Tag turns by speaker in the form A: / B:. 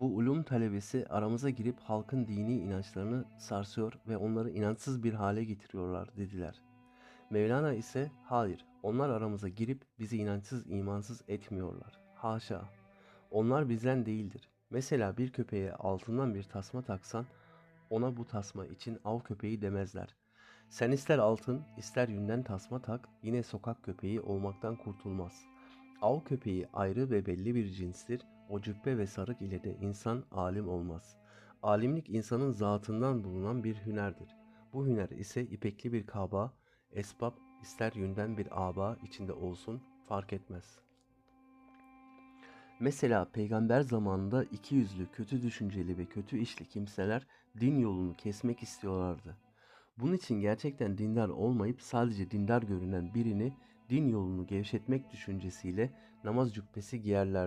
A: Bu ulum talebesi aramıza girip halkın dini inançlarını sarsıyor ve onları inançsız bir hale getiriyorlar dediler. Mevlana ise hayır onlar aramıza girip bizi inançsız imansız etmiyorlar. Haşa. Onlar bizden değildir. Mesela bir köpeğe altından bir tasma taksan ona bu tasma için av köpeği demezler. Sen ister altın ister yünden tasma tak yine sokak köpeği olmaktan kurtulmaz. Av köpeği ayrı ve belli bir cinstir. O cübbe ve sarık ile de insan alim olmaz. Alimlik insanın zatından bulunan bir hünerdir. Bu hüner ise ipekli bir kaba, esbab ister yünden bir aba içinde olsun fark etmez. Mesela peygamber zamanında iki yüzlü, kötü düşünceli ve kötü işli kimseler din yolunu kesmek istiyorlardı. Bunun için gerçekten dindar olmayıp sadece dindar görünen birini din yolunu gevşetmek düşüncesiyle namaz cübbesi giyerlerdi.